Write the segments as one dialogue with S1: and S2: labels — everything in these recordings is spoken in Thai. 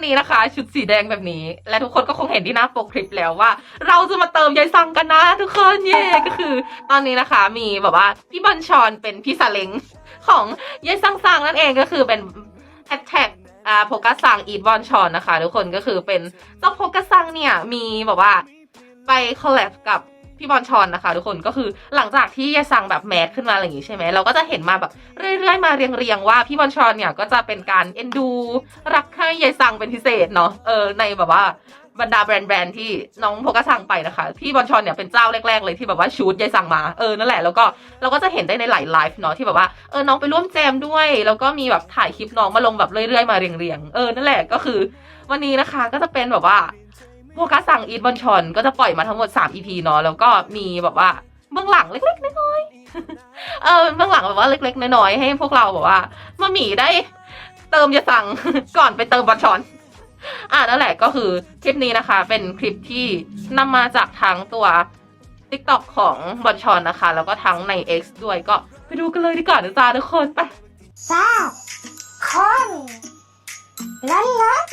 S1: วันนี้นะคะ ชุดสีแดงแบบนี้ และทุกคนก็คงเห็นที่หน้าปกคลิปแล้วว่า เราจะมาเติมยายซังกันนะ ทุกคนเย่ก็คือ ตอนนี้นะคะมีแบบว่าพี่บอลชอนเป็นพี่ซาเล้งของยายซังซังนั่นเองก็คือเป็นแฮชแท็กอ่าโพกัสซังอีทบอลชอนนะคะ ทุกคนก็คือเป็นเจ้าโพกัสซังเนี่ยมีแบบว่าไปคอลแลบกับ พี่บอลชอนนะคะ ทุกคนก็คือหลังจากที่ยายซังแบบแมสขึ้นมาอะไรอย่างงี้ใช่ไหมเราก็จะเห็นมาแบบเรื่อยๆมาเรียงๆว่าพี่บอลชอนเนี่ยก็จะเป็นการเอ็นดู รักให้ยายซังเป็นพิเศษเนาะเออในแบบว่าบรรดาแบรนด์ที่น้องโพกะซังไปนะคะ พี่บอลชอนเนี่ยเป็นเจ้าแรก ๆ เลยที่แบบว่าชูดยายซังมาเออนั่นแหละแล้วก็เราก็จะเห็นได้ในหลายไลฟ์เนาะที่แบบว่าเออน้องไปร่วมแจมด้วย แล้วก็มีแบบถ่ายคลิปน้องมาลงแบบเรื่อยๆมาเรียงๆเออนั่นแหละก็คือ วันนี้นะคะก็จะเป็นแบบว่า โฟกัสสั่งอีทบอลชอนก็จะปล่อยมาทั้งหมด 3 EP เนาะแล้วก็มีแบบว่าเบื้องหลังเล็กๆน้อยๆเออเบื้องหลังแบบว่าเล็ก ๆ น้อยๆให้พวกเราแบบว่ามาหมีได้เติมยาสั่งก่อนไปเติมบอลชอนอ่านั่นแหละก็คือคลิปนี้นะคะ เป็นคลิปที่นำมาจากทั้งตัว TikTok ของบอลชอนนะคะ แล้วก็ทั้งใน X ด้วยก็ไปดูกันเลยดีกว่านะจ๊ะทุกคนไป
S2: ทราบคนล้นล้น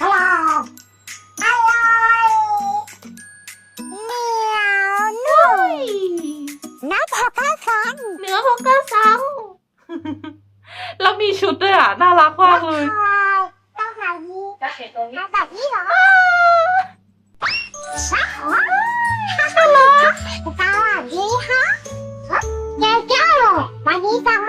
S2: กรอบ อร่อยเหนียวนุ่มน้ำผักกาสัน
S1: เนื้อของกระซังแล้วมีชุดด้วยอะ น่ารักมากเลย
S2: ต้องหายี
S3: จะเห็นตรงนี้
S2: ทำแบบนี้เหรอสวัสดีสวัสดีฮะเจ้าเจ้าวันนี้สั่ง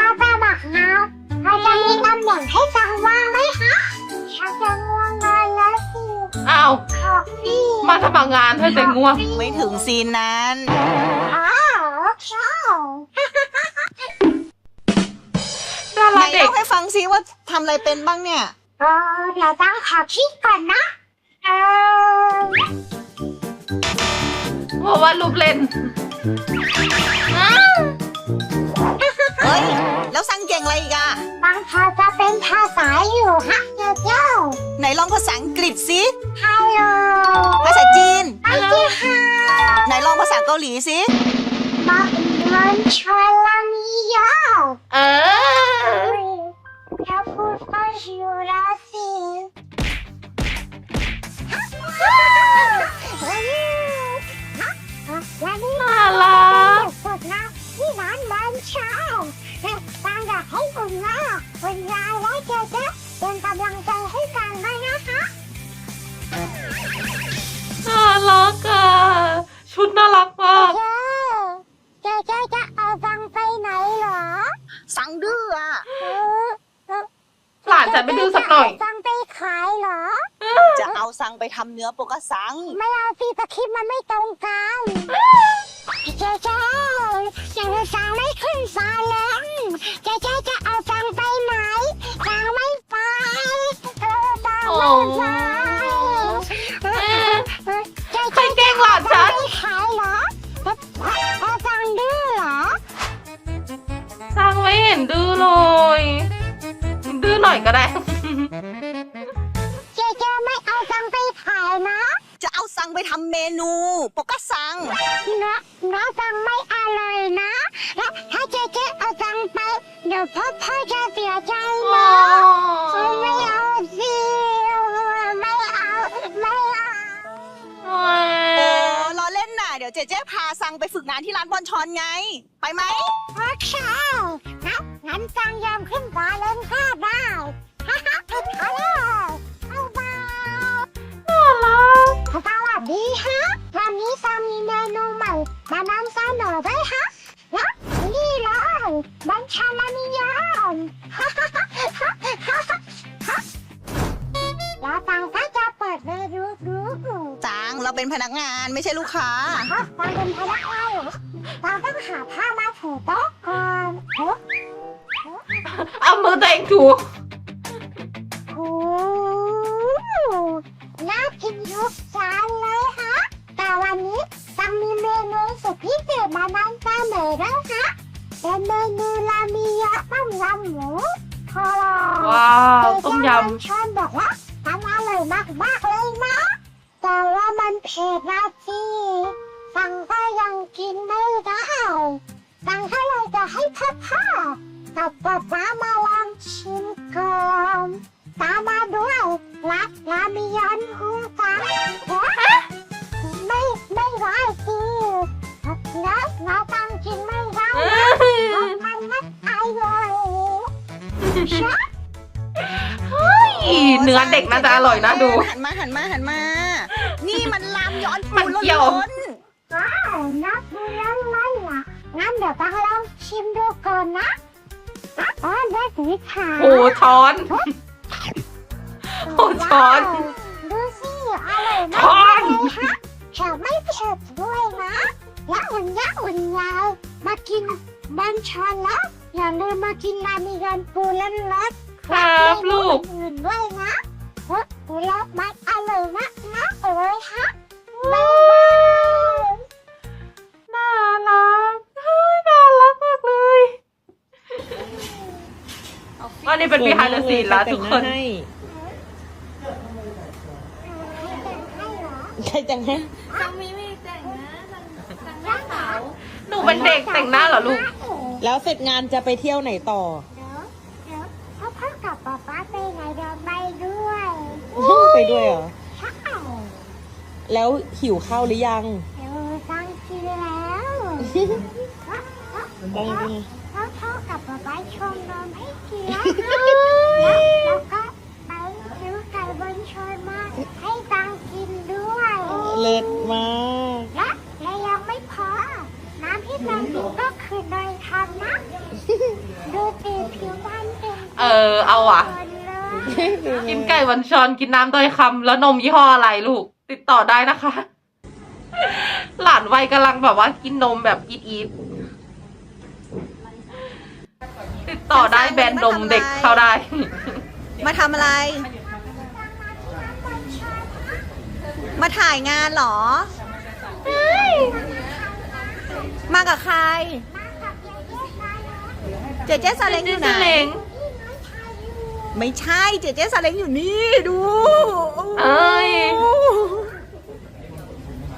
S2: มาสมัครงาน
S1: เธอจะง่วง
S4: ไม่ถึงซีนนั้น
S2: อ้าวชอบ
S1: ดา
S4: ไหน
S1: ราเด็ก
S4: เล่าให้ฟังซิว่าทำอะไรเป็นบ้างเนี่ย
S2: เออเดี๋ยวต้องขอคิดก่อนนะเออ
S1: เพราะว่ารูปเล่น
S4: เฮ้ย แล้วสั่งเก่งอะไรอีกอะ
S2: บางพอจะเป็นภาษาอยู่ฮะเจ้าเจ้า
S4: ไหนลองภาษาอังกฤษสิ
S2: ฮัลโหล
S4: ภาษาจีน
S2: ไปที่ค่ะ
S4: ไหนลองภาษาเกาหลีสิ
S2: บอกมันชวนลามียาว
S1: เออ
S2: ถ้าพูดก็อยู่ราศีวันนี้
S1: น่ารัก
S2: สุดนะ ที่ร้านบ้านเช้าตั้งอยากให้คุณนะคุณยายและเจ๊เจ๊เป็นกำลังใจให้กันด้วยนะคะ
S1: น่ารักอะชุดน่ารักมาก
S2: เจ๊เจ๊จะเอาตังไปไหนเหรอ
S4: สั่งดื้ออะ
S2: เออ
S1: หลานจะไม่ดื้อสักหน่อย
S2: ตังไป ขายเหรอ
S4: จะเอาสั่งไปทำเนื้อโปกะสัง
S2: ไม่เอาสิตะคลิปมันไม่ตรงกันเจ๊เจ๊ยังสั่งไม่ขึ้นซาเล้งเจ๊เจ๊จะเอาตังไปไหนตังไม่ไปเออตังไม่ไปเออเออเจ๊
S1: ใคร
S2: เจ๊
S1: แกล้งหลานฉัน
S2: ไม่ขายเหรอเอาตังดื้อเหรอ
S1: สร้างไม่เห็นดื้อเลย ดื้อหน่อยก็ได้
S2: เจเจพาสั่
S4: งไปฝึกงานที่ร้านบอลชอนไง ไปไหม
S2: โอเคงั้นงั้นจังยอมขึ้นบาเล่นก็ได้ฮ่าฮ่าเอาเลยเอาบาย
S1: น่ารัก
S2: สวัสดีฮะวันนี้ซามีเมนูใหม่มานำเสนอด้วยฮะและนี่เลยบัญชาลามิยอนฮ่าฮ่า เรา
S4: เป็นพนักงานไม่ใช่ลูกค้า
S2: ฮะตอนเป็นพนักงานเหรอเราต้องหาผ้ามาถูโต๊ะก่อนโอ้
S1: เอามือตัวเองถูก
S2: โหน่ากินทุกจานเลยฮะ แต่วันนี้ตังมีเมนูสุดพิเศษมานำเสนอแล้วฮะเป็นเมนูรามิยะต้มยำหมูทอด
S1: ว้าว ต้มย
S2: ชอนบอกว่าทำอร่อยมากมากๆเลยนะแต่ว่า มันเผ็ดนะจีฟังก็ยังกินไม่ได้ฟังให้เลยจะให้พ่อพ่อกับป๊าามาลองชิมก่อนตามมาด้วยรักลามิยอนฮูตา
S1: ไ
S2: ม่ไม่ร้ายจีนะ
S1: เราตังกิน
S2: ไม่ได้มันไม่
S1: อร่อย เด็กน่าจะอร่อยนะดู
S4: หันมาหันมาหันมา นี่มันลามย้อน
S1: มันเกี่ยว
S4: ล้น
S2: ว้าวนับดูแล้วนั่นล่ะงั้นเดี๋ยวต้องลองชิมดูก่อนนะอ๋อได้สีขาว
S1: โอ้ช้อน โอ้ช้อน
S2: ดูสิอร่อยมาก
S1: ช้อน
S2: เลยฮะแถมไม่เผ็ดด้วยนะและอุ่นยะอุ่นยาวมากินบันชอนแล้วอย่าลืมมากินรามิกันปูและรส
S1: ครับลูก
S2: อื่นด้วยนะเฮ้ยปูแล้วมันอร่อยมากนะโอ้ยฮะบ๊ายบาย
S1: น่ารักเฮ้ยน่ารักมากเลยอันนี้เป็น behind the scene แล้วทุกคน
S3: ใครแต่งให้
S1: หนูเป็นเด็กแต่งหน้าเหรอลูก
S3: แล้วเสร็จงานจะไปเที่ยวไหนต่อ
S2: ไปด้วย
S3: เหรอ
S2: ใช่
S3: แล้วหิวข้าวหรือยัง
S2: เดี๋ยวสั่งกินแล้ว
S3: ต้องกิน
S2: พ่อพ่อกับป๊าป๊าชงนมให้กินแล้วแล้วก็ไปซื้อไก่บนชนมาให้ตังกินด้วย
S3: เลิศมาก
S2: และและยังไม่พอ น้ำที่ตังกินก็คือเนยทำนะ ดูตีผิวมันเป็น
S1: เออเอาว่ะ
S2: คนเลย
S1: กินไก่วันชอนกินน้ำโดยคำแล้วนมยี่ห้ออะไรลูก ติดต่อได้นะคะ หลานวัยกำลังแบบว่ากินนมแบบอีดอีดติดต่อได้แบรนด์นมเด็กเข้าได้
S4: มาทำอะไร มาถ่ายงานเหรอ มากับใคร เจเจซาเล้งอยู่ไหน
S1: เล้ง
S4: ไม่ใช่เจเจซาเล้งอยู่นี่ดู
S1: เอ้ย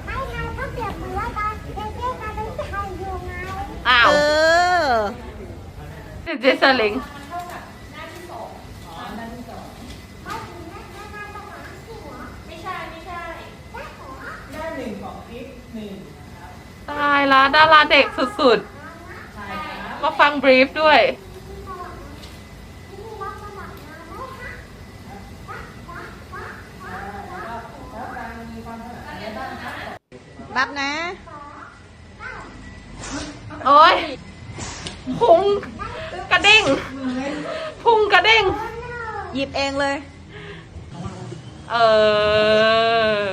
S2: ไม่ไงก็เปรียบเหมือนว่าตอนเด็กๆมาเล่นไทยอยู่ไง
S1: อ้าว
S4: เออ
S1: เจเจสลิงตายละดาราเด็กสุดๆ มาฟังบรีฟด้วย
S4: รับนะ
S1: โอ้ยพุงกระเด้งพุงกระเด้ง
S4: หยิบเองเลย
S1: เออ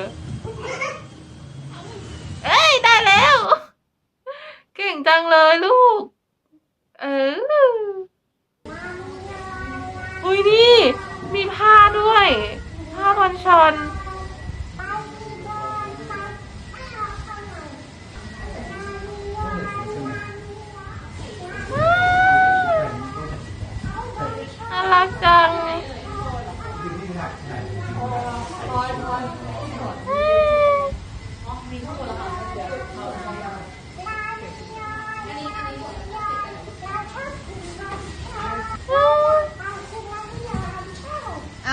S1: เอ้ย ได้แล้ว เก่งจังเลยลูก เออ อุ้ยนี่ มีผ้าด้วย ผ้าบอลชอน น่ารักจัง
S4: เอ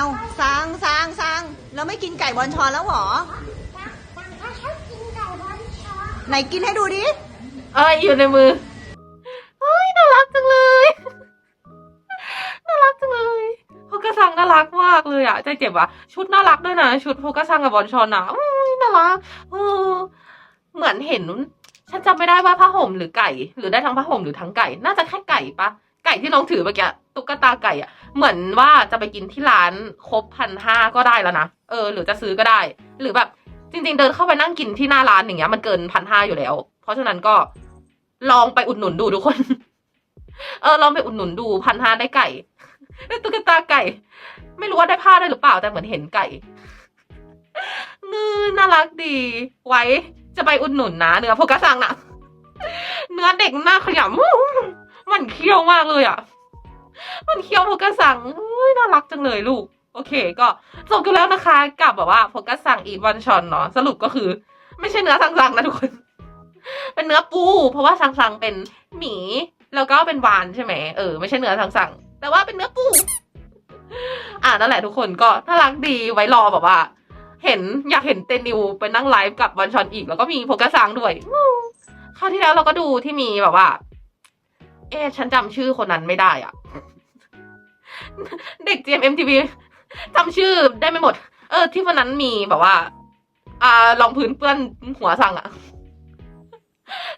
S4: าซังซังซังแล้วไม่กินไก่บอลชอนแล้วเหรอ ไหนกินให้ดูดิ
S1: เอ้ยอยู่ในมือ ซังน่ารักมากเลยอะใจเจ็บอะชุดน่ารักด้วยนะชุดโฟกัสซังกับบอลชอนอะอุ้ยน่ารักเออเหมือนเห็น ฉันจำไม่ได้ว่าผ้าห่มหรือไก่ หรือได้ทั้งผ้าห่มหรือทั้งไก่ น่าจะแค่ไก่ปะไก่ที่น้องถือเมื่อกี้ตุ๊กตาไก่อะเหมือนว่าจะไปกินที่ร้านครบพันห้าก็ได้แล้วนะเออ หรือจะซื้อก็ได้ หรือแบบจริง ๆ เดินเข้าไปนั่งกินที่หน้าร้านอย่างเงี้ยมันเกินพันห้าอยู่แล้ว เพราะฉะนั้นก็ลองไปอุดหนุนดูทุกคน เออลองไปอุดหนุนดูพันห้าได้ไก่ ตุ๊กตาไก่ ไม่รู้ว่าได้ผ้าได้หรือเปล่าแต่เหมือนเห็นไก่งือน่ารักดี ไว้จะไปอุดหนุนนะเนื้อโฟกัสังนะเนื้อเด็กหน้าขยำมันเคี้ยวมากเลยอะ มันเคี้ยวโฟกัสังน่ารักจังเลยลูก โอเค ก็จบกันแล้วนะคะกับแบบว่าโฟกัสซังอีทวันชอนเนาะสรุปก็คือ ไม่ใช่เนื้อซังซังนะทุกคน เป็นเนื้อปู เพราะว่าซังซังเป็นหมี แล้วก็เป็นวานใช่ไหมเออไม่ใช่เนื้อซังซังแต่ว่าเป็นเนื้อปู อ่านั่นแหละทุกคนก็น่ารักดีไว้รอแบบว่า เห็นอยากเห็นเตนิวไปนั่งไลฟ์กับวันชอนอีก แล้วก็มีโฟกัสซังด้วยคราวที่แล้วเราก็ดูที่มีแบบว่า เอ๊ฉันจำชื่อคนนั้นไม่ได้อะ เด็ก GMMTV จำชื่อได้ไม่หมด เออ ที่วันนั้นมีแบบว่า อ่ารองพื้นเปื้อนหัวสั่งอะ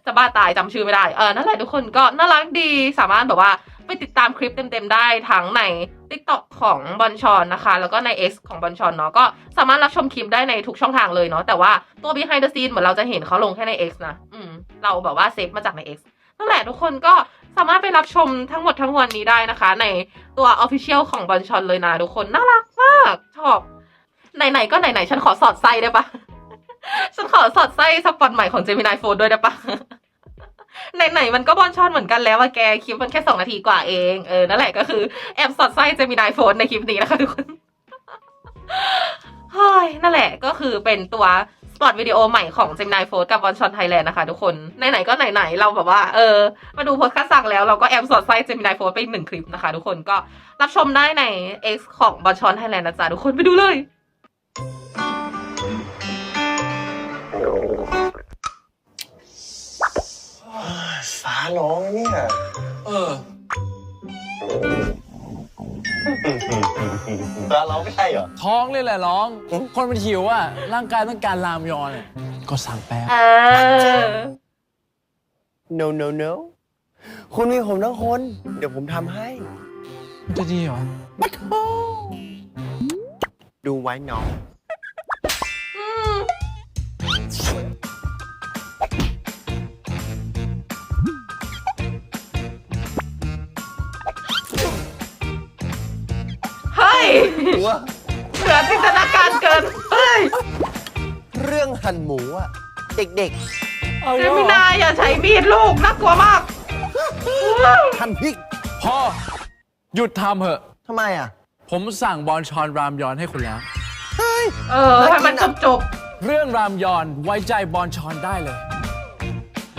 S1: จะบ้าตายจำชื่อไม่ได้ เออ นั่นแหละทุกคนก็น่ารักดี สามารถแบบว่าไปติดตามคลิปเต็มๆได้ทั้งใน TikTok ของบอลชอนนะคะ แล้วก็ใน X ของบอลชอนเนาะ ก็สามารถรับชมคลิปได้ในทุกช่องทางเลยเนาะ แต่ว่าตัว behind the scene เหมือนเราจะเห็นเขาลงแค่ใน X นะ อืม เราแบบว่าเซฟมาจากใน X นั่นแหละทุกคนก็สามารถไปรับชมทั้งหมดทั้งมวลนี้ได้นะคะ ในตัว Official ของบอลชอนเลยนะทุกคน น่ารักมาก ชอบ ไหนๆก็ไหนๆ ฉันขอสอดไส้ได้ปะ ฉันขอสอดไส้สปอนใหม่ของ Gemini Fold ด้วยได้ปะไหนๆมันก็บอลชอนเหมือนกันแล้วว่าแกคลิปมันแค่สองนาทีกว่าเองเออนั่นแหละก็คือแอบสอดไส้ Gemini Fold ในคลิปนี้นะคะทุกคนเฮ้ยนั่นแหละก็คือเป็นตัวสปอตวิดีโอใหม่ของ Gemini Fold กับบอลชอนไทยแลนด์นะคะทุกคน ไหนๆก็ไหนๆ เราแบบว่า เออ มาดูโพสต์คัดสั่งแล้ว เราก็แอบสอดไส้ Gemini Fold ไปหนึ่งคลิปนะคะทุกคนก็รับชมได้ใน X ของบอลชอนไทยแลนด์นะจ๊ะทุกคนไปดูเลย
S5: ฟ้าร้องเนี่ย
S6: เออ
S5: ฟ้าร้องไม่ใช่เหรอ
S6: ท้องเลยแหละร้อง คนมันหิวอะ ร่างกายต้องการรามยอนอะก็สั่งแป๊บ
S1: เออ
S5: no no no คุณมีผมทั้งคน เดี๋ยวผมทำให้
S6: มันจะดีเหรอ
S5: ดูไว้น้อง
S1: หั่น
S5: หมูอะเด็ก
S6: เอา
S1: เจ
S6: เยอะ
S1: มินายอย่าใช้มีดลูกน่ากลัวมาก
S5: ๆ หั่นพริก
S6: พ่อหยุดทำเถอะ
S5: ทำไมอะ
S6: ผมสั่งบอลชอนรามยอนให้คุณแล้ว
S5: เฮ้ย
S1: เออให้มันจบจบ
S6: เรื่องรามยอนไว้ใจบอลชอนได้เลย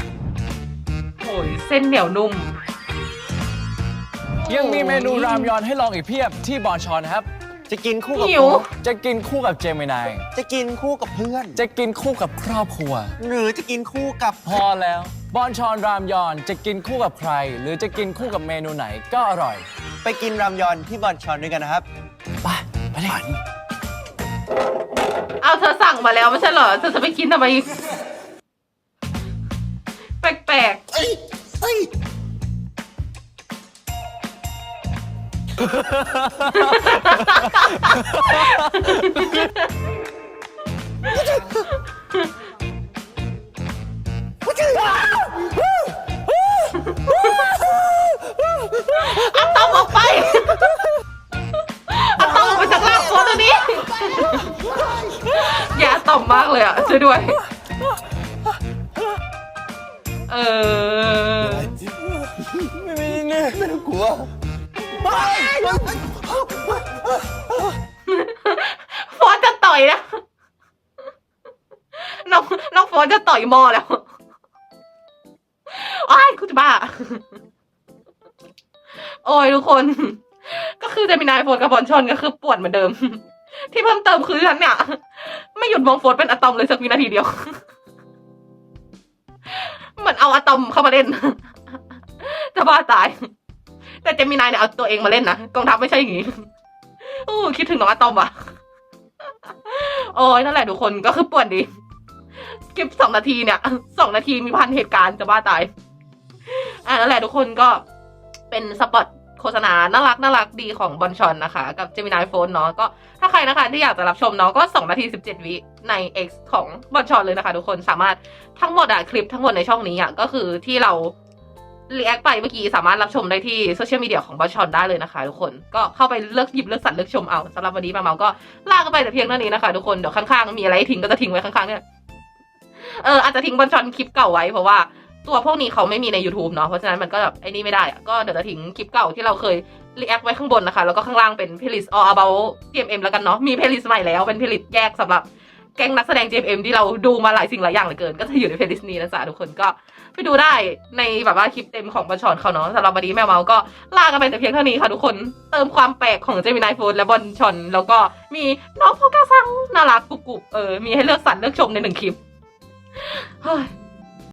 S1: ๆโอ้ยเส้นเหนียวนุ่ม
S6: ยังมีเมนูรามยอนให้ลองอีกเพียบที่บอลชอนนะครับ
S5: จะกินคู่กับ
S1: หิว
S5: ผม
S6: จะกินคู่กับเจมินาย
S5: จะกินคู่กับเพื่อน
S6: จะกินคู่กับครอบครัว
S5: หรือจะกินคู่กับ
S6: พอแล้ว บอลชอนรามยอนจะกินคู่กับใคร หรือจะกินคู่กับเมนูไหนก็อร่อย
S5: ไปกินรามยอนที่บอนชอนด้วยกันนะครับ
S6: ไปไปเลย
S1: เอาเธอสั่งมาแล้วไม่ใช่เหรอเธอจะไปกินทำไม แปลก
S5: เอ้ยเอ้ย
S1: อาต้องออกไปเอาต้องออกไปจากร่างตัวตัวนี้ อย่าต่อมมากเลยอะช่วยด้วย เออ
S5: ไม่ไม่ไม่ไม่ต้องกลัว
S1: ฟอจะต่อยนะน้องน้องฟอจะต่อยมอแล้วอ้ายคุณจะบ้า โอ้ยทุกคน ก็คือเจมินายโฟนกับบอลชอนก็คือปวดเหมือนเดิม ที่เพิ่มเติมคือฉันเนี่ย ไม่หยุดมองโฟนเป็นอะตอมเลยสักวินาทีเดียว เหมือนเอาอะตอมเข้ามาเล่น จะบ้าตาย แต่เจมินายเนี่ยเอาตัวเองมาเล่นนะกองทัพไม่ใช่อย่างงี้โอ้คิดถึงน้องอะตอมว่ะโอ้ยนั่นแหละทุกคนก็คือป่วนดีคลิปสองนาทีเนี่ยสองนาทีมีพันเหตุการณ์จะบ้าตายอ่านั่นแหละทุกคนก็เป็นสปอตโฆษณา น่ารักน่ารักดีของบอลชอนนะคะ กับ Gemini Phone เนาะก็ถ้าใครนะคะที่อยากจะรับชมเนาะก็สองนาทีสิบเจ็ดวิใน X ของบอลชอนเลยนะคะ ทุกคนสามารถทั้งหมดอะคลิปทั้งหมดในช่องนี้อะก็คือที่เรา รีแอคไปเมื่อกี้สามารถรับชมได้ที่โซเชียลมีเดียของบอชอนได้เลยนะคะทุกคนก็เข้าไปเลือกหยิบเลือกสรรเลือกชมเอาสำหรับวันนี้มาเมาก็ลากันไปแต่เพียงเท่านี้นะคะทุกคนเดี๋ยวข้างๆมีอะไรทิ้งก็จะทิ้งไว้ข้างๆเนี่ยเอออาจจะทิ้งบอชอนคลิปเก่าไว้เพราะว่าตัวพวกนี้เขาไม่มีใน YouTube เนาะเพราะฉะนั้นมันก็แบบไอ้นี่ไม่ได้อะก็เดี๋ยวจะทิ้งคลิปเก่าที่เราเคยรีแอคไว้ข้างบนนะคะ แล้วก็ข้างล่างเป็น playlist all about GMM แล้วกันเนาะมี playlist ใหม่แล้วเป็น playlist แยกสำหรับแก๊งนักแสดง GMM ที่เราดูมาหลายสิ่งหลายอย่างเหลือเกิน ก็จะอยู่ใน playlist นี้นะจ๊ะทุกคนก็ ไปดูได้ในแบบว่าคลิปเต็มของบอลชอนเขาเนาะสำหรับวันนี้แมวเมาก็ลากันไปแต่เพียงเท่านี้ค่ะทุกคนเติมความแปลกของเจมินายฟูดและบอลชอนแล้วก็มีน้องโฟกัสซังน่ารักกุ๊กกุเออมีให้เลือกสรรเลือกชมในหนึ่งคลิปเฮ้ย